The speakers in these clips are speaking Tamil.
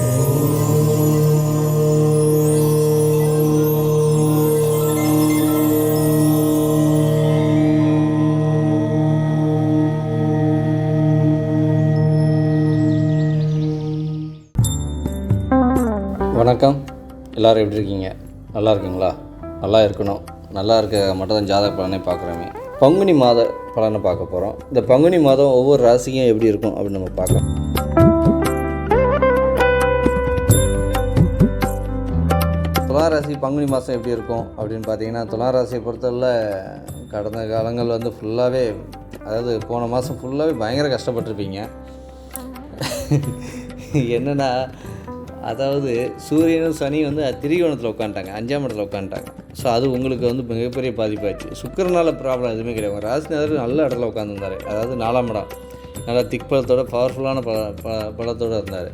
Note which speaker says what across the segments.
Speaker 1: வணக்கம் எல்லோரும் எப்படி இருக்கீங்க நல்லா இருக்கீங்களா நல்லா இருக்கணும் நல்லா இருக்க மட்டும் தான் ஜாதக பலனை பார்க்குறாங்க பங்குனி மாத பலனை பார்க்க போகிறோம் இந்த பங்குனி மாதம் ஒவ்வொரு ராசியும் எப்படி இருக்கும் அப்படின்னு நம்ம பார்க்கலாம் ராசி பங்குனி மாதம் எப்படி இருக்கும் அப்படின்னு பார்த்தீங்கன்னா துலாம் ராசியை பொறுத்தவரை கடந்த காலங்கள் வந்து ஃபுல்லாகவே அதாவது போன மாதம் ஃபுல்லாகவே பயங்கர கஷ்டப்பட்டிருப்பீங்க என்னென்னா அதாவது சூரியனும் சனி வந்து திரிகோணத்தில் உட்காந்துட்டாங்க அஞ்சாம் இடத்துல உட்காந்துட்டாங்க ஸோ அது உங்களுக்கு வந்து மிகப்பெரிய பாதிப்பாச்சு சுக்கரனால் ப்ராப்ளம் எதுவுமே கிடையாது ராசிநாதர் நல்ல இடத்துல உட்காந்துருந்தார் அதாவது நாலாம் இடம் நல்லா திக் படத்தோட பவர்ஃபுல்லான பட ப படத்தோடு இருந்தார்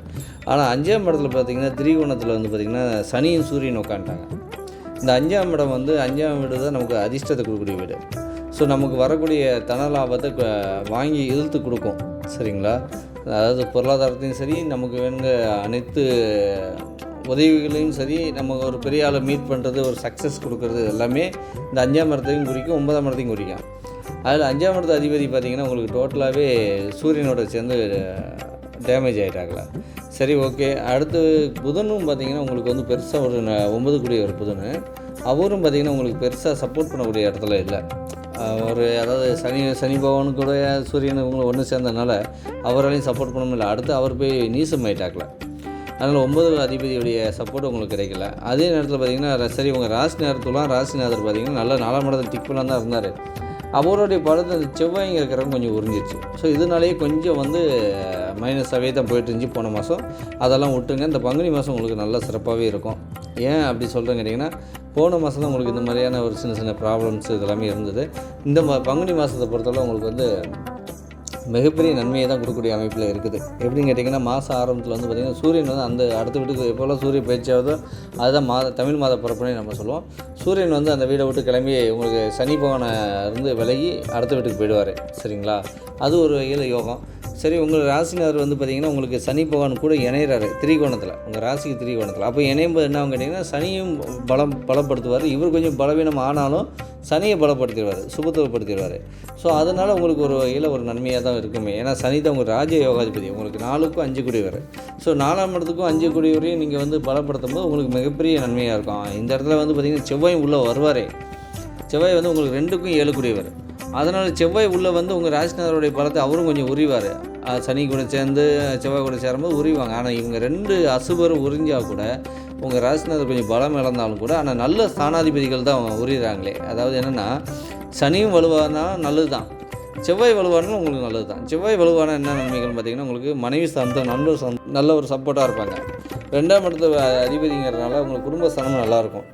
Speaker 1: ஆனால் அஞ்சாம் படத்தில் பார்த்தீங்கன்னா திரிகோணத்தில் வந்து பார்த்திங்கன்னா சனியும் சூரியன் உட்காந்துட்டாங்க இந்த அஞ்சாம் இடம் வந்து அஞ்சாம் வீடு தான் நமக்கு அதிர்ஷ்டத்தை கொடுக்கக்கூடிய வீடு ஸோ நமக்கு வரக்கூடிய தன லாபத்தை வாங்கி இழுத்து கொடுக்கும் சரிங்களா அதாவது பொருளாதாரத்தையும் சரி நமக்கு வேணுங்க அனைத்து உதவிகளையும் சரி நம்ம ஒரு பெரிய ஆளை மீட் பண்ணுறது ஒரு சக்ஸஸ் கொடுக்கறது எல்லாமே இந்த அஞ்சாம் மரத்தையும் குறிக்கும் ஒன்பதாம் மரத்தையும் குறிக்கும் அதில் அஞ்சாம் மரத்து அதிபதி பார்த்திங்கன்னா உங்களுக்கு டோட்டலாகவே சூரியனோட சேர்ந்து டேமேஜ் ஆகிட்டாங்கள சரி ஓகே அடுத்து புதனும் பார்த்திங்கன்னா உங்களுக்கு வந்து பெருசாக ஒரு ஒன்பது கூடிய ஒரு புதன் அவரும் பார்த்திங்கன்னா உங்களுக்கு பெருசாக சப்போர்ட் பண்ணக்கூடிய இடத்துல இல்லை ஒரு அதாவது சனி சனி பகவான் கூட சூரியன் இவங்களை ஒன்று சேர்ந்ததுனால அவராலையும் சப்போர்ட் பண்ண முடியல அடுத்து அவர் போய் நீசம் ஆகிட்டாக்கல அதனால் ஒன்பது அதிபதியுடைய சப்போர்ட் உங்களுக்கு கிடைக்கல அதே நேரத்தில் பார்த்திங்கன்னா சரி உங்கள் ராசி நேரத்துலாம் ராசிநாதர் பார்த்திங்கன்னா நல்ல நாலாம் இடத்துல டிக்பெல்லாம் தான் இருந்தார் அவருடைய படத்தை அந்த செவ்வாய்ங்க இருக்கிறவங்க கொஞ்சம் உறிஞ்சிருச்சு ஸோ இதனாலேயே கொஞ்சம் வந்து மைனஸாகவே தான் போயிட்டு இருந்துச்சு போன மாதம் அதெல்லாம் விட்டுங்க இந்த பங்குனி மாதம் உங்களுக்கு நல்லா சிறப்பாகவே இருக்கும் ஏன் அப்படி சொல்கிறேன்னு கேட்டிங்கன்னா போன மாதம் தான் உங்களுக்கு இந்த மாதிரியான ஒரு சின்ன சின்ன ப்ராப்ளம்ஸ் இதெல்லாமே இருந்தது இந்த பங்குனி மாதத்தை பொறுத்தவரை உங்களுக்கு வந்து மிகப்பெரிய நன்மையை தான் கொடுக்கக்கூடிய அமைப்பில் இருக்குது எப்படின்னு கேட்டிங்கன்னா மாதம் ஆரம்பத்தில் வந்து பார்த்திங்கன்னா சூரியன் வந்து அந்த அடுத்த வீட்டுக்கு எப்போல்லாம் சூரிய பயிற்சியாவதோ அதுதான் மாத தமிழ் மாத பிறப்புனே நம்ம சொல்லுவோம் சூரியன் வந்து அந்த வீடை விட்டு கிளம்பி உங்களுக்கு சனி பவனை இருந்து விலகி அடுத்த வீட்டுக்கு போயிடுவார் சரிங்களா அது ஒரு வகையில் யோகம் சரி உங்கள் ராசினார் வந்து பார்த்திங்கன்னா உங்களுக்கு சனி பகவான் கூட இணையிறாரு திரிகோணத்தில் உங்கள் ராசிக்கு திரிகோணத்தில் அப்போ இணையும்போது என்ன கேட்டிங்கன்னா சனியும் பலம் பலப்படுத்துவார் இவர் கொஞ்சம் பலவீனம் ஆனாலும் சனியை பலப்படுத்திடுவார் சுபத்துவப்படுத்திடுவார் ஸோ அதனால் உங்களுக்கு ஒரு வகையில் ஒரு நன்மையாக தான் இருக்குமே ஏன்னா சனி தான் உங்கள் ராஜ யோகாதிபதி உங்களுக்கு நாலுக்கும் அஞ்சு குடிவர் ஸோ நாலாம் இடத்துக்கும் அஞ்சு குடிவரையும் நீங்கள் வந்து பலப்படுத்தும் போது உங்களுக்கு மிகப்பெரிய நன்மையாக இருக்கும் இந்த இடத்துல வந்து பார்த்திங்கன்னா செவ்வாயும் உள்ளே வருவார் செவ்வாய் வந்து உங்களுக்கு ரெண்டுக்கும் ஏழு குடிவர் அதனால் செவ்வாய் உள்ளே வந்து உங்கள் ராசிநாதருடைய பலத்தை அவரும் கொஞ்சம் உரிவார் சனி கூட சேர்ந்து செவ்வாய் கூட சேரும்போது உரிவாங்க ஆனால் இவங்க ரெண்டு அசுபரும் உறிஞ்சால் கூட உங்கள் ராசிநாதர் கொஞ்சம் பலம் இழந்தாலும் கூட ஆனால் நல்ல ஸ்தானாதிபதிகள் தான் உரிகிறாங்களே அதாவது என்னென்னா சனியும் வலுவானால் நல்லது தான் செவ்வாய் வலுவானாலும் உங்களுக்கு நல்லது தான் செவ்வாய் வலுவான என்ன நன்மைகள்னு பார்த்திங்கன்னா உங்களுக்கு மனைவி சார்ந்த நண்பர் சார்ந்த நல்ல ஒரு சப்போர்ட்டாக இருப்பாங்க ரெண்டாம் இடத்து அதிபதிங்கிறதுனால உங்களுக்கு குடும்ப ஸ்தானம் நல்லாயிருக்கும்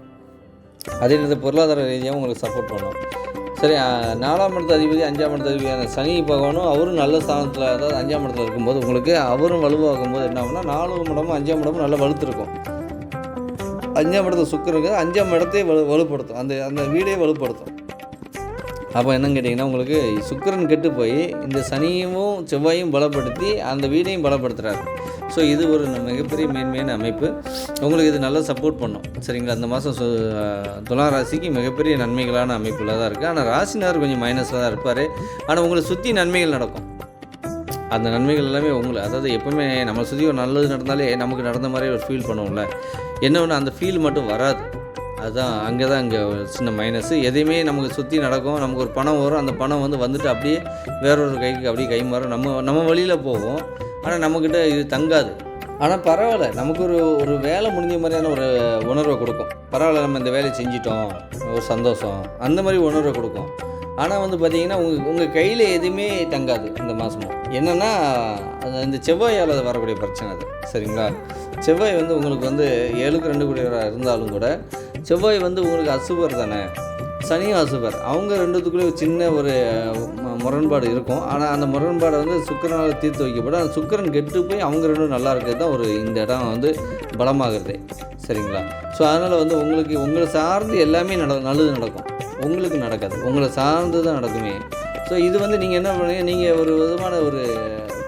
Speaker 1: அதே நேரத்தில் பொருளாதார ரீதியாக உங்களுக்கு சப்போர்ட் பண்ணும் சரி நாலாம் இடத்து அதிபதி அஞ்சாம் இடத்து அதிபதியான சனி பகவானும் அவரும் நல்ல ஸ்தானத்தில் அதாவது அஞ்சாம் இடத்துல இருக்கும்போது உங்களுக்கு அவரும் வலுவாகும் போது என்ன ஆகும்னா நாலு மடமும் அஞ்சாம் இடமும் நல்லா வலுத்திருக்கும் அஞ்சாம் இடத்துல சுக்கருக்கு அஞ்சாம் இடத்தையே வலு வலுப்படுத்தும் அந்த அந்த வீடே வலுப்படுத்தும் அப்போ என்னன்னு கேட்டிங்கன்னா உங்களுக்கு சுக்கரன் கெட்டு போய் இந்த சனியும் செவ்வாயும் பலப்படுத்தி அந்த வீடையும் பலப்படுத்துகிறாரு ஸோ இது ஒரு மிகப்பெரிய மேன்மையான அமைப்பு உங்களுக்கு இது நல்லா சப்போர்ட் பண்ணும் சரிங்களா அந்த மாதம் துலாம் ராசிக்கு மிகப்பெரிய நன்மைகளான அமைப்பில் தான் இருக்குது ஆனால் ராசினார் கொஞ்சம் மைனஸில் தான் இருப்பார் ஆனால் உங்களை சுற்றி நன்மைகள் நடக்கும் அந்த நன்மைகள் எல்லாமே உங்களை அதாவது எப்போவுமே நம்மளை சுற்றி ஒரு நல்லது நடந்தாலே நமக்கு நடந்த மாதிரி ஒரு ஃபீல் பண்ணுவோம்ல என்ன ஒன்று அந்த ஃபீல் மட்டும் வராது அதுதான் அங்கே தான் அங்கே சின்ன மைனஸ் எதையுமே நமக்கு சுற்றி நடக்கும் நமக்கு ஒரு பணம் வரும் அந்த பணம் வந்து வந்துட்டு அப்படியே வேறொரு கைக்கு அப்படியே கை மாறும் நம்ம நம்ம வழியில் போவோம் ஆனால் நம்மக்கிட்ட இது தங்காது ஆனால் பரவாயில்ல நமக்கு ஒரு ஒரு வேலை முடிஞ்ச மாதிரியான ஒரு உணர்வை கொடுக்கும் பரவாயில்ல நம்ம இந்த வேலையை செஞ்சிட்டோம் ஒரு சந்தோஷம் அந்த மாதிரி உணர்வை கொடுக்கும் ஆனால் வந்து பார்த்திங்கன்னா உங்கள் உங்கள் கையில் எதுவுமே தங்காது இந்த மாதமும் என்னென்னா இந்த செவ்வாயால் அது வரக்கூடிய பிரச்சனை அது சரிங்களா செவ்வாய் வந்து உங்களுக்கு வந்து ஏழுக்கு ரெண்டு கூடியவராக இருந்தாலும் கூட செவ்வாய் வந்து உங்களுக்கு அசுபர் தானே சனி வாசுபர் அவங்க ரெண்டுத்துக்குள்ளே சின்ன ஒரு முரண்பாடு இருக்கும் ஆனால் அந்த முரண்பாடை வந்து சுக்கரனால் தீர்த்து வைக்கப்படும் அந்த சுக்கரன் கெட்டு போய் அவங்க ரெண்டும் நல்லா இருக்கிறது தான் ஒரு இந்த இடம் வந்து பலமாகிறது சரிங்களா ஸோ அதனால் வந்து உங்களுக்கு உங்களை சார்ந்து எல்லாமே நட நல்லது நடக்கும் உங்களுக்கு நடக்காது உங்களை சார்ந்து தான் நடக்குமே ஸோ இது வந்து நீங்கள் என்ன பண்ணுவீங்க நீங்கள் ஒரு விதமான ஒரு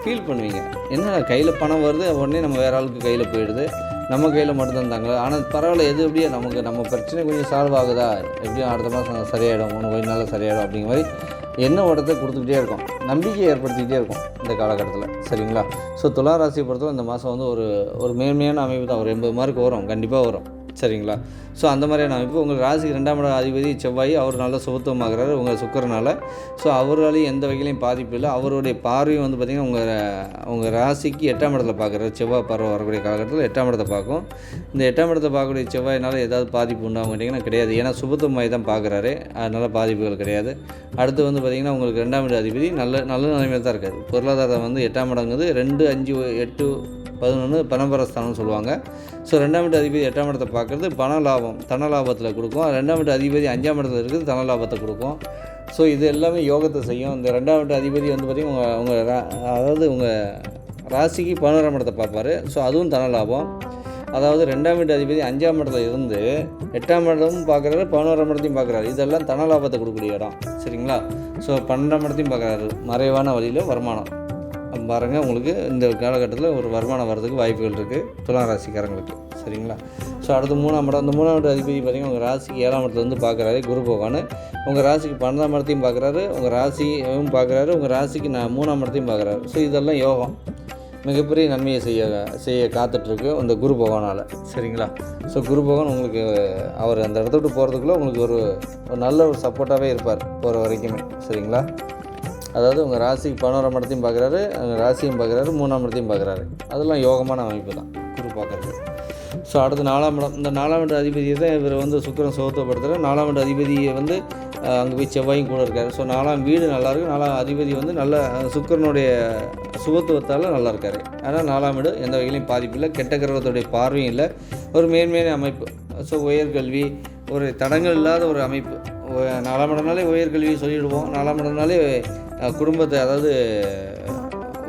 Speaker 1: ஃபீல் பண்ணுவீங்க என்ன கையில் பணம் வருது உடனே நம்ம வேறு ஆளுக்கு கையில் போயிடுது நம்ம கையில் மட்டும்தான் தந்தாங்களா ஆனால் பரவாயில்ல எது எப்படியோ நமக்கு நம்ம பிரச்சனை கொஞ்சம் சால்வ் ஆகுதா எப்படியும் அடுத்த மாதம் சரியாயிடும் ஒன்று கொஞ்சம் நாளில் சரியாயிடும் அப்படிங்கிற மாதிரி என்ன ஓட்டத்தை கொடுத்துக்கிட்டே இருக்கும் நம்பிக்கையை ஏற்படுத்திக்கிட்டே இருக்கும் இந்த காலகட்டத்தில் சரிங்களா ஸோ துளா பொறுத்தவரை இந்த மாதம் வந்து ஒரு ஒரு மேன்மையான அமைப்பு தான் ஒரு எண்பது மார்க் வரும் கண்டிப்பாக வரும் சரிங்களா ஸோ அந்த மாதிரியான அமைப்பு உங்கள் ராசிக்கு ரெண்டாம் இட அதிபதி செவ்வாய் அவர் நல்ல சுபத்துவமாகிறார் உங்கள் சுக்கரனால் ஸோ அவராலையும் எந்த வகையிலையும் பாதிப்பு இல்லை அவருடைய பார்வையும் வந்து பார்த்திங்கன்னா உங்கள் உங்கள் ராசிக்கு எட்டாம் இடத்துல பார்க்குறாரு செவ்வாய் பார்வை வரக்கூடிய காலகட்டத்தில் எட்டாம் இடத்தை பார்க்கும் இந்த எட்டாம் இடத்தை பார்க்கக்கூடிய செவ்வாயினால் ஏதாவது பாதிப்பு உண்டாகும் கேட்டிங்கன்னா கிடையாது ஏன்னா சுபத்துவமாய் தான் பார்க்குறாரு அதனால் பாதிப்புகள் கிடையாது அடுத்து வந்து பார்த்திங்கன்னா உங்களுக்கு ரெண்டாம் இட அதிபதி நல்ல நல்ல நிலைமையில் தான் இருக்காது பொருளாதாரம் வந்து எட்டாம் இடங்குது ரெண்டு அஞ்சு எட்டு பதினொன்று பனம்பரஸ்தானம்னு சொல்லுவாங்க ஸோ ரெண்டாம் இட அதிபதி எட்டாம் இடத்தை பார்க்குறது பண லாபம் லாபம் தன லாபத்தில் கொடுக்கும் ரெண்டாம் வீட்டு அதிபதி அஞ்சாம் இடத்துல இருக்குது தன லாபத்தை கொடுக்கும் ஸோ இது எல்லாமே யோகத்தை செய்யும் இந்த ரெண்டாம் வீட்டு அதிபதி வந்து பார்த்திங்கன்னா உங்கள் உங்கள் அதாவது உங்கள் ராசிக்கு பதினோராம் இடத்தை பார்ப்பார் ஸோ அதுவும் தன லாபம் அதாவது ரெண்டாம் வீட்டு அதிபதி அஞ்சாம் இடத்துல இருந்து எட்டாம் இடமும் பார்க்குறாரு பதினோராம் இடத்தையும் பார்க்குறாரு இதெல்லாம் தன லாபத்தை கொடுக்கக்கூடிய இடம் சரிங்களா ஸோ பன்னெண்டாம் இடத்தையும் பார்க்குறாரு மறைவான வழியில் வருமானம் பாருங்கள் உங்களுக்கு இந்த காலகட்டத்தில் ஒரு வருமானம் வர்றதுக்கு வாய்ப்புகள் இருக்குது துலாம் ராசிக்காரங்களுக்கு சரிங்களா ஸோ அடுத்த மூணாம் இடம் அந்த மூணாம் இடம் அதிபதி பார்த்திங்கன்னா உங்கள் ராசிக்கு ஏழாம் இடத்துலேருந்து பார்க்குறாரு குரு பகவான் உங்கள் ராசிக்கு பன்னெண்டாம் இடத்தையும் பார்க்குறாரு உங்கள் ராசியும் பார்க்குறாரு உங்கள் ராசிக்கு நான் மூணாம் இடத்தையும் பார்க்குறாரு ஸோ இதெல்லாம் யோகம் மிகப்பெரிய நன்மையை செய்ய செய்ய காத்துட்ருக்கு அந்த குரு பகவானால் சரிங்களா ஸோ குரு பகவான் உங்களுக்கு அவர் அந்த இடத்த விட்டு போகிறதுக்குள்ளே உங்களுக்கு ஒரு ஒரு நல்ல ஒரு சப்போர்ட்டாகவே இருப்பார் போகிற வரைக்குமே சரிங்களா அதாவது உங்கள் ராசிக்கு பதினோராம் இடத்தையும் பார்க்குறாரு ராசியும் பார்க்குறாரு மூணாம் இடத்தையும் பார்க்குறாரு அதெல்லாம் யோகமான அமைப்பு தான் குரு பார்க்குறது ஸோ அடுத்து நாலாம் இடம் இந்த நாலாம் இடம் அதிபதியை தான் இவர் வந்து சுக்கரம் சுகத்தப்படுத்துகிறார் நாலாம் இடம் அதிபதியை வந்து அங்கே போய் செவ்வாயும் கூட இருக்கார் ஸோ நாலாம் வீடு நல்லாயிருக்கும் நாலாம் அதிபதி வந்து நல்ல சுக்கரனுடைய சுகத்துவத்தால் நல்லா இருக்கார் ஆனால் நாலாம் இடம் எந்த வகையிலையும் பாதிப்பு இல்லை கெட்ட கிரகத்துடைய பார்வையும் இல்லை ஒரு மேன்மையான அமைப்பு ஸோ உயர்கல்வி ஒரு தடங்கள் இல்லாத ஒரு அமைப்பு நாலாம் இடம்னாலே உயர்கல்வி சொல்லிவிடுவோம் நாலாம் இடம்னாலே குடும்பத்தை அதாவது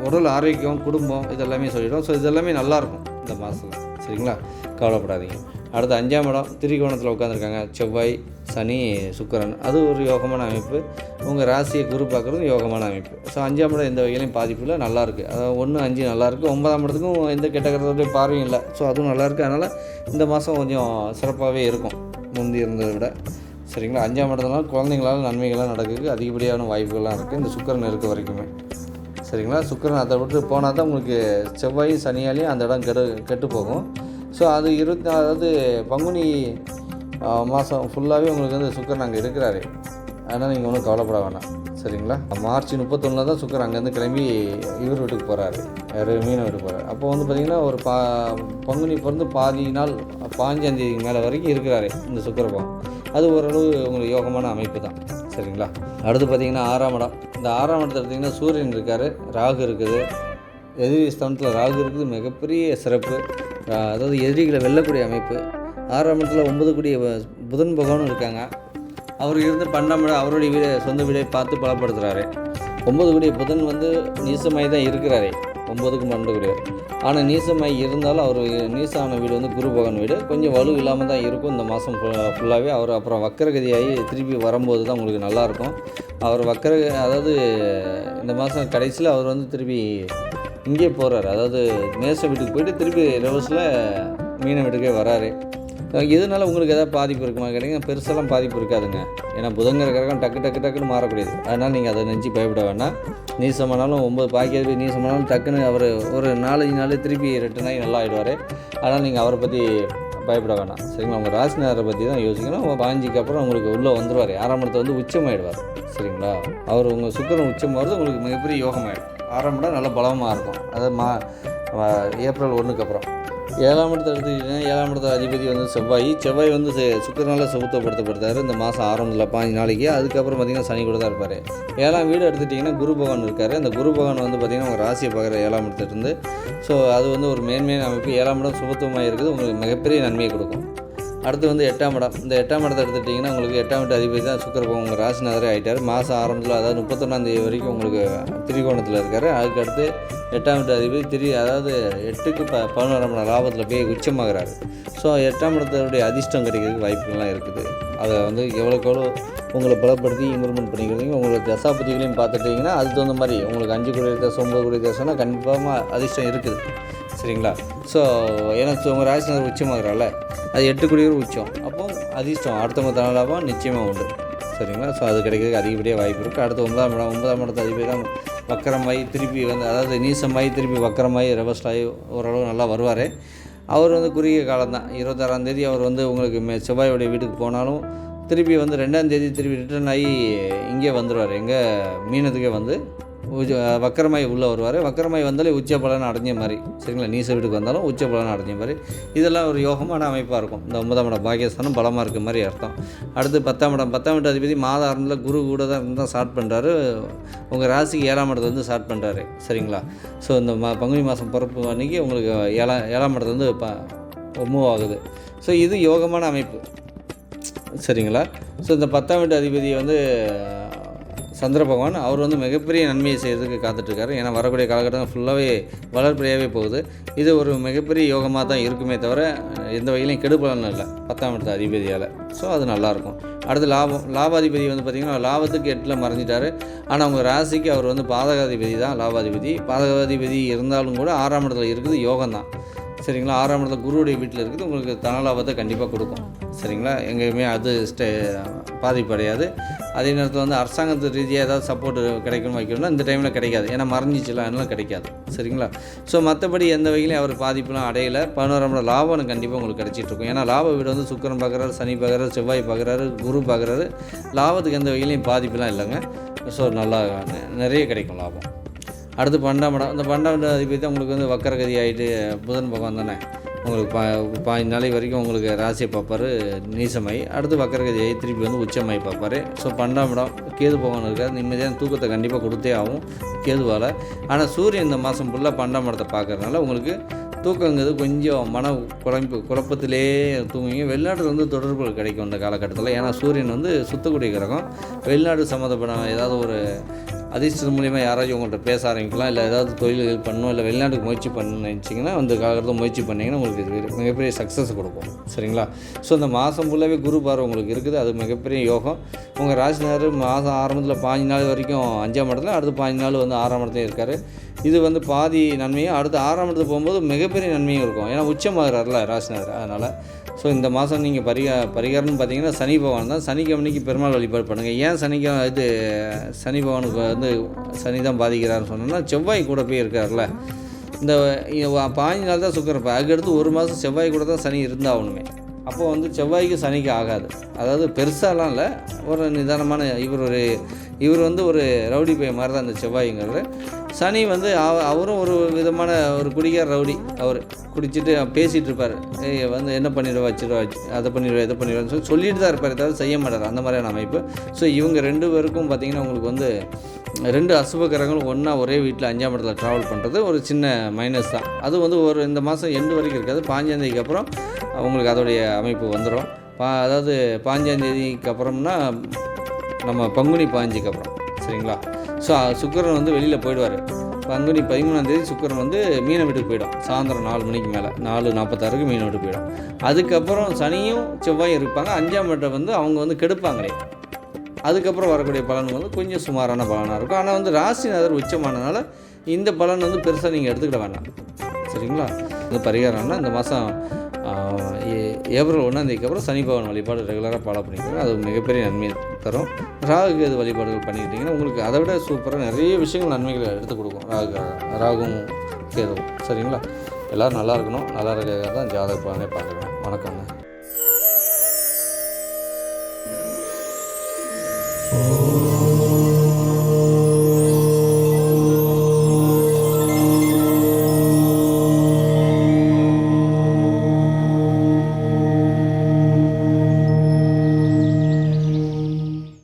Speaker 1: உடல் ஆரோக்கியம் குடும்பம் இதெல்லாமே சொல்லிவிடுவோம் ஸோ இதெல்லாமே நல்லாயிருக்கும் இந்த மாதத்தில் சரிங்களா கவலைப்படாதீங்க அடுத்து அஞ்சாம் இடம் திரிகோணத்தில் உட்காந்துருக்காங்க செவ்வாய் சனி சுக்கரன் அது ஒரு யோகமான அமைப்பு உங்கள் ராசியை குரு பார்க்குறது யோகமான அமைப்பு ஸோ அஞ்சாம் இடம் எந்த வகையிலையும் பாதிப்பில் நல்லாயிருக்கு அதாவது ஒன்று அஞ்சு நல்லாயிருக்கு ஒன்பதாம் இடத்துக்கும் எந்த கெட்ட பார்வையும் இல்லை ஸோ அதுவும் நல்லாயிருக்கு அதனால் இந்த மாதம் கொஞ்சம் சிறப்பாகவே இருக்கும் முந்தி இருந்ததை விட சரிங்களா அஞ்சாம் இடத்துனால குழந்தைங்களால் நன்மைகள்லாம் நடக்குது அதிகப்படியான வாய்ப்புகள்லாம் இருக்குது இந்த சுக்கரன் இருக்க வரைக்குமே சரிங்களா சுக்கரன் அதை விட்டு போனால் தான் உங்களுக்கு செவ்வாயும் சனியாலையும் அந்த இடம் கெடு கெட்டு போகும் ஸோ அது இருபத்தி அதாவது பங்குனி மாதம் ஃபுல்லாகவே உங்களுக்கு வந்து சுக்கரன் அங்கே இருக்கிறாரு அதனால் நீங்கள் ஒன்றும் கவலைப்பட வேணாம் சரிங்களா மார்ச் முப்பத்தொன்னில் தான் சுக்கர் அங்கேருந்து கிளம்பி இவர் வீட்டுக்கு போகிறாரு வேறு மீன் வீட்டுக்கு போகிறாரு அப்போ வந்து பார்த்திங்கன்னா ஒரு பா பங்குனி பிறந்து பாதி நாள் பாஞ்சாந்தேதிக்கு மேலே வரைக்கும் இருக்கிறாரு இந்த சுக்கரபம் அது ஓரளவு உங்களுக்கு யோகமான அமைப்பு தான் சரிங்களா அடுத்து பார்த்திங்கன்னா ஆறாம் இடம் இந்த ஆறாம் இடத்துல எடுத்திங்கன்னா சூரியன் இருக்கார் ராகு இருக்குது எதிரி ஸ்தானத்தில் ராகு இருக்குது மிகப்பெரிய சிறப்பு அதாவது எதிரிகளை வெல்லக்கூடிய அமைப்பு ஆறாம் இடத்துல ஒன்பது கூடிய புதன் பகவானும் இருக்காங்க அவர் இருந்து பன்னெண்டாம் அவருடைய வீடை சொந்த வீடை பார்த்து பலப்படுத்துகிறாரு ஒன்பது கூடிய புதன் வந்து நீசமாய் தான் இருக்கிறாரே ஒம்பதுக்கு மறந்துக்கூடியவர் ஆனால் நீசமாய் இருந்தாலும் அவர் நீசான வீடு வந்து குரு பகவான் வீடு கொஞ்சம் வலு இல்லாமல் தான் இருக்கும் இந்த மாதம் ஃபுல்லாகவே அவர் அப்புறம் வக்கரகதியாகி திருப்பி வரும்போது தான் உங்களுக்கு நல்லாயிருக்கும் அவர் வக்கர அதாவது இந்த மாதம் கடைசியில் அவர் வந்து திருப்பி இங்கே போகிறார் அதாவது நேச வீட்டுக்கு போயிட்டு திருப்பி ரவுஸில் மீன வீட்டுக்கே வராரு இதனால் உங்களுக்கு எதாவது பாதிப்பு இருக்குமா கேட்டீங்க பெருசெல்லாம் பாதிப்பு இருக்காதுங்க ஏன்னா புதங்கிற கிரகம் டக்கு டக்கு டக்குன்னு மாறக்கூடியது அதனால் நீங்கள் அதை நினச்சி பயப்பட வேண்டாம் நீசமானாலும் ஒம்பது நீ நீசமானாலும் டக்குன்னு அவர் ஒரு நாலஞ்சு நாள் திருப்பி ரிட்டர்ன் ஆகி நல்லா ஆகிடுவார் அதனால் நீங்கள் அவரை பற்றி பயப்பட வேணாம் சரிங்களா உங்கள் ராசினாரை பற்றி தான் யோசிக்கணும் உங்கள் பாஞ்சிக்கு அப்புறம் உங்களுக்கு உள்ளே வந்துடுவார் ஆறாம் இடத்தை வந்து உச்சமாயிடுவார் சரிங்களா அவர் உங்கள் சுக்கரம் உச்சம் வருது உங்களுக்கு மிகப்பெரிய யோகமாயிடும் ஆறாம் இடம் நல்ல பலமாக இருக்கும் அதை மா ஏப்ரல் ஒன்றுக்கு அப்புறம் ஏழாம் இடத்தை எடுத்துக்கிட்டிங்கன்னா ஏழாம் இடத்த அதிபதி வந்து செவ்வாய் செவ்வாய் வந்து சுக்கரனால் சுத்தப்படுத்தப்படுத்தார் இந்த மாதம் ஆரம்பத்தில் பாஞ்சு நாளைக்கு அதுக்கப்புறம் பார்த்திங்கன்னா சனி கூட தான் இருப்பார் ஏழாம் வீடு எடுத்துட்டிங்கன்னா குரு பகவான் இருக்கார் அந்த குரு பகவான் வந்து பார்த்திங்கன்னா உங்கள் ராசியை பார்க்குற ஏழாம் இடத்துலேருந்து ஸோ அது வந்து ஒரு மேன்மையான அமைப்பு ஏழாம் இடம் சுபத்துவமாக இருக்குது உங்களுக்கு மிகப்பெரிய நன்மையை கொடுக்கும் அடுத்து வந்து எட்டாம் இடம் இந்த எட்டாம் இடத்தை எடுத்துட்டிங்கன்னா உங்களுக்கு எட்டாம் இடம் அதிபதி தான் சுக்கரபோ உங்கள் ராசிநாதரே ஆகிட்டார் மாதம் ஆரம்பத்தில் அதாவது முப்பத்தொன்னாந்தேதி வரைக்கும் உங்களுக்கு திரிகோணத்தில் இருக்கார் அதுக்கடுத்து எட்டாம் வீட்டு அதிபதி திரி அதாவது எட்டுக்கு ப பதினோராம் இடம் லாபத்தில் போய் உச்சமாகிறாரு ஸோ எட்டாம் இடத்தினுடைய அதிர்ஷ்டம் கிடைக்கிறதுக்கு வாய்ப்புகள்லாம் இருக்குது அதை வந்து எவ்வளோக்கு எவ்வளோ உங்களை பலப்படுத்தி இம்ப்ரூவ்மெண்ட் பண்ணிக்கிறீங்க உங்களுக்கு தசாபதிகளையும் பார்த்துட்டிங்கன்னா அதுக்கு தகுந்த மாதிரி உங்களுக்கு அஞ்சு கோடி தேசம் ஒம்பது கோடி தேசம்னா கண்டிப்பாக அதிர்ஷ்டம் இருக்குது சரிங்களா ஸோ ஏன்னா உங்கள் ராசிநாதர் உச்சமாகறால அது எட்டு குடியூர் உச்சம் அப்போ அதிர்ஷ்டம் அடுத்த மொத்த லாபம் நிச்சயமாக உண்டு சரிங்களா ஸோ அது கிடைக்கிறதுக்கு அதிகப்படியாக வாய்ப்பு இருக்குது அடுத்து ஒன்பதாம் இடம் ஒன்பதாம் இடத்து அதிபதி தான் வக்கரமாகி திருப்பி வந்து அதாவது நீசமாகி திருப்பி வக்கரமாகி ரெவஸ்டாகி ஓரளவு நல்லா வருவார் அவர் வந்து குறுகிய காலம் தான் இருபத்தாறாம் தேதி அவர் வந்து உங்களுக்கு மே செவ்வாயோடைய வீட்டுக்கு போனாலும் திருப்பி வந்து ரெண்டாம் தேதி திருப்பி ரிட்டர்ன் ஆகி இங்கே வந்துடுவார் எங்கள் மீனத்துக்கே வந்து வக்கரமாய் உள்ளே வருவார் வக்கரமாய் வந்தாலே உச்ச பலன் அடைஞ்ச மாதிரி சரிங்களா நீச வீட்டுக்கு வந்தாலும் உச்ச பலன் அடைஞ்ச மாதிரி இதெல்லாம் ஒரு யோகமான அமைப்பாக இருக்கும் இந்த ஒன்பதாம் இடம் பாகியஸ்தானம் பலமாக இருக்க மாதிரி அர்த்தம் அடுத்து பத்தாம் இடம் பத்தாம் இடம் அதிபதி மாத ஆரம்பத்தில் குரு கூட தான் இருந்தால் தான் ஸ்டார்ட் பண்ணுறாரு உங்கள் ராசிக்கு ஏழாம் இடத்துல வந்து ஸ்டார்ட் பண்ணுறாரு சரிங்களா ஸோ இந்த மா பங்குனி மாதம் பிறப்பு அன்றைக்கி உங்களுக்கு ஏழாம் ஏழாம் இடத்துல வந்து மூவ் ஆகுது ஸோ இது யோகமான அமைப்பு சரிங்களா ஸோ இந்த பத்தாம் வீட்டு அதிபதியை வந்து சந்திர பகவான் அவர் வந்து மிகப்பெரிய நன்மையை செய்யறதுக்கு காத்துட்ருக்காரு ஏன்னா வரக்கூடிய காலகட்டம் ஃபுல்லாகவே வளர்ப்படியாகவே போகுது இது ஒரு மிகப்பெரிய யோகமாக தான் இருக்குமே தவிர எந்த வகையிலையும் கெடுப்பலன்னு இல்லை பத்தாம் இடத்த அதிபதியால் ஸோ அது நல்லாயிருக்கும் அடுத்து லாபம் லாபாதிபதி வந்து பார்த்திங்கன்னா லாபத்துக்கு எட்டில் மறைஞ்சிட்டார் ஆனால் அவங்க ராசிக்கு அவர் வந்து பாதகாதிபதி தான் லாபாதிபதி பாதகாதிபதி இருந்தாலும் கூட ஆறாம் இடத்துல இருக்குது யோகம் தான் சரிங்களா ஆறாம் இடத்துல குருவுடைய வீட்டில் இருக்குது உங்களுக்கு தன லாபத்தை கண்டிப்பாக கொடுக்கும் சரிங்களா எங்கேயுமே அது ஸ்டே பாதிப்படையாது அதே நேரத்தில் வந்து அரசாங்கத்து ரீதியாக ஏதாவது சப்போர்ட் கிடைக்கணும் வைக்கணும்னா இந்த டைமில் கிடைக்காது ஏன்னா மறைஞ்சிச்சுலாம் அதனால கிடைக்காது சரிங்களா ஸோ மற்றபடி எந்த வகையிலையும் அவர் பாதிப்புலாம் அடையலை பதினோராம் லாபம் கண்டிப்பாக உங்களுக்கு கிடச்சிட்ருக்கும் ஏன்னா லாப வீடு வந்து சுக்கரன் பார்க்குறாரு சனி பார்க்குறாரு செவ்வாய் பார்க்குறாரு குரு பார்க்குறாரு லாபத்துக்கு எந்த வகையிலையும் பாதிப்புலாம் இல்லைங்க ஸோ நல்லா நிறைய கிடைக்கும் லாபம் அடுத்து பன்னெண்டாம் இடம் அந்த பன்னெண்டாம் அதிபதி தான் உங்களுக்கு வந்து வக்கரகதி ஆகிட்டு புதன் பகவான் தானே உங்களுக்கு பா பாஞ்சு நாளை வரைக்கும் உங்களுக்கு ராசியை பார்ப்பார் நீசமாய் அடுத்து வக்கரகதியை திருப்பி வந்து உச்சமாய் பார்ப்பார் ஸோ பன்னெண்டாம் இடம் கேது போகணும் இருக்காது நிம்மதியான தூக்கத்தை கண்டிப்பாக கொடுத்தே ஆகும் கேதுவால் ஆனால் சூரியன் இந்த மாதம் ஃபுல்லாக பன்னெண்டாம் இடத்தை பார்க்குறதுனால உங்களுக்கு தூக்கங்கிறது கொஞ்சம் மன குழம்பு குழப்பத்திலே தூங்குவீங்க வெளிநாட்டில் வந்து தொடர்புகள் கிடைக்கும் இந்த காலகட்டத்தில் ஏன்னா சூரியன் வந்து சுத்தக்கூடிய கிரகம் வெளிநாடு சம்மந்தப்பட ஏதாவது ஒரு அதிர்ஷ்டம் மூலிமா யாராச்சும் உங்கள்கிட்ட பேச ஆரம்பிக்கலாம் இல்லை ஏதாவது தொழில்கள் பண்ணணும் இல்லை வெளிநாட்டுக்கு முயற்சி பண்ணணும்னு நினச்சிங்கன்னா அந்த காலத்தில் முயற்சி பண்ணிங்கன்னா உங்களுக்கு இது மிகப்பெரிய சக்ஸஸ் கொடுக்கும் சரிங்களா ஸோ இந்த மாதம் ஃபுல்லாகவே குரு பார்வை உங்களுக்கு இருக்குது அது மிகப்பெரிய யோகம் உங்கள் ராசினார் மாதம் ஆரம்பத்தில் பாஞ்சு நாள் வரைக்கும் அஞ்சாம் இடத்துல அடுத்து பாஞ்சு நாள் வந்து ஆறாம் இடத்துலையும் இருக்கார் இது வந்து பாதி நன்மையும் அடுத்து ஆறாம் இடத்துக்கு போகும்போது மிகப்பெரிய நன்மையும் இருக்கும் ஏன்னா உச்சமாகறாருல ராசினார் அதனால் ஸோ இந்த மாதம் நீங்கள் பரிகா பரிகாரம்னு பார்த்தீங்கன்னா சனி பகவான் தான் சனிக்கிழமைக்கு பெருமாள் வழிபாடு பண்ணுங்கள் ஏன் சனிக்கிழமை இது சனி பகவானுக்கு வந்து வந்து சனி தான் பாதிக்கிறான்னு சொன்னோம்னா செவ்வாய் கூட போய் இருக்கார்ல இந்த பாஞ்சு நாள் தான் சுக்கரப்ப அதுக்கடுத்து ஒரு மாதம் செவ்வாய் கூட தான் சனி இருந்தாகணுமே அப்போது வந்து செவ்வாய்க்கு சனிக்கு ஆகாது அதாவது பெருசாலாம் இல்லை ஒரு நிதானமான இவர் ஒரு இவர் வந்து ஒரு ரவுடி பைய மாதிரி தான் அந்த செவ்வாய்ங்கிறது சனி வந்து அவரும் ஒரு விதமான ஒரு குடிகார ரவுடி அவர் குடிச்சிட்டு பேசிகிட்டு இருப்பார் வந்து என்ன பண்ணிடுவா வச்சுருவா அதை பண்ணிடுவா இதை பண்ணிடுவான்னு சொல்லி சொல்லிட்டு தான் இருப்பார் ஏதாவது செய்ய மாட்டார் அந்த மாதிரியான அமைப்பு ஸோ இவங்க ரெண்டு பேருக்கும் பார்த்திங்கன்னா உங்களுக்கு வந்து ரெண்டு அசுபகரங்களும் ஒன்றா ஒரே வீட்டில் அஞ்சாம் இடத்துல ட்ராவல் பண்ணுறது ஒரு சின்ன மைனஸ் தான் அது வந்து ஒரு இந்த மாதம் எண்டு வரைக்கும் இருக்காது பாஞ்சாந்தேதிக்கு அப்புறம் அவங்களுக்கு அதோடைய அமைப்பு வந்துடும் பா அதாவது பாஞ்சாந்தேதிக்கு அப்புறம்னா நம்ம பங்குனி பாஞ்சுக்கு அப்புறம் சரிங்களா ஸோ சுக்கரன் வந்து வெளியில் போயிடுவார் பங்குனி பதிமூணாந்தேதி சுக்கரன் வந்து மீனை வீட்டுக்கு போயிடும் சாயந்தரம் நாலு மணிக்கு மேலே நாலு நாற்பத்தாறுக்கு மீனை விட்டு போயிடும் அதுக்கப்புறம் சனியும் செவ்வாயும் இருப்பாங்க அஞ்சாம் வீட்டை வந்து அவங்க வந்து கெடுப்பாங்களே அதுக்கப்புறம் வரக்கூடிய பலன் வந்து கொஞ்சம் சுமாரான பலனாக இருக்கும் ஆனால் வந்து ராசி நகர் உச்சமானதுனால இந்த பலன் வந்து பெருசாக நீங்கள் எடுத்துக்கிட வேண்டாம் சரிங்களா இந்த பரிகாரம்னா இந்த மாதம் ஏப்ரல் ஒன்றாம் தேதிக்கப்புறம் சனி வழிபாடு ரெகுலராக ஃபாலோ பண்ணிக்கிறேன் அது மிகப்பெரிய நன்மை தரும் ராகு கேது வழிபாடுகள் பண்ணிக்கிட்டிங்கன்னா உங்களுக்கு அதை விட சூப்பராக நிறைய விஷயங்கள் நன்மைகளை எடுத்து கொடுக்கும் ராகு ராகும் கேதுவும் சரிங்களா எல்லோரும் நல்லா இருக்கணும் நல்லா இருக்கிறதா தான் ஜாதக பலனே பார்க்குறேன் Oh